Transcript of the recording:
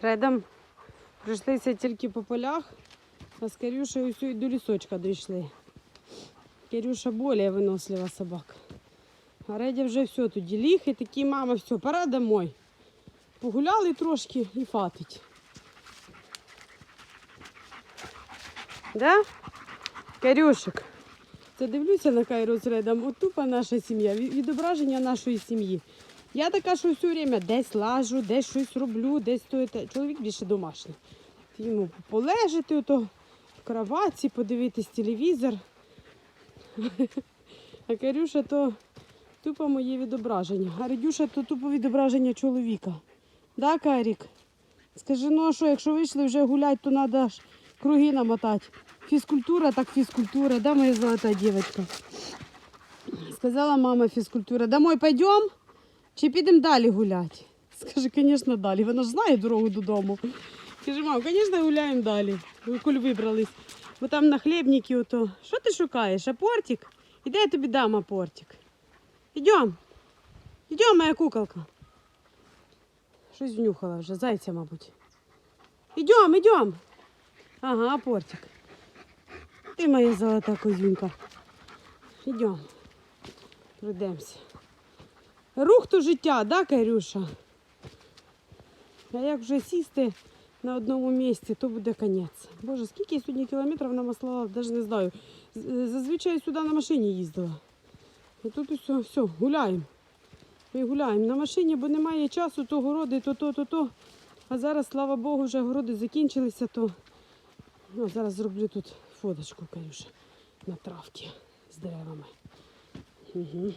З Редом пройшлися тільки по полях, а з Карюшею ось і до лісочка дійшли. Карюша більш винослива собака. А Редя вже все тоді ліг і такий, мама, все, пора домой. Погуляли трошки і фатить. Да? Карюшик. Це дивлюся на Кайру з Редом. От тупо наша сім'я, відображення нашої сім'ї. Я така, що все время десь лажу, десь щось роблю, десь то те. Чоловік більше домашній. Йому полежати ото в кроватці, подивитись телевізор. А Карюша то тупо моє відображення. А Редюша то тупо відображення чоловіка. Да, Карік? Скажи, ну а що, якщо вийшли вже гулять, то треба ж круги намотати. Фізкультура, так фізкультура, да, моя золота дівчинка? Сказала мама фізкультура. Домой пойдем? Чи підемо далі гуляти? Скаже, звісно, далі. Вона ж знає дорогу додому. Каже, мам, звісно, гуляємо далі. Коль вибрались. Бо там на хлібникі ото. Що ти шукаєш? Апортик? Іде я тобі дам апортик. Ідем. Ідем, моя куколка. Щось внюхала вже, зайця, мабуть. Ідем, ідем. Ага, апортик. Ти моя золота козюнька. Ідем. Пройдемося. Рух то життя, да, Карюша? А як вже сісти на одному місці, то буде конець. Боже, скільки я сьогодні кілометрів намаслала, навіть не знаю. Зазвичай сюди на машині їздила. І тут усе, все, гуляємо. Ми гуляємо на машині, бо немає часу, то городи, то то, то, то. А зараз, слава Богу, вже городи закінчилися, то ну, зараз зроблю тут фоточку, Карюша, на травці з деревами. Угу.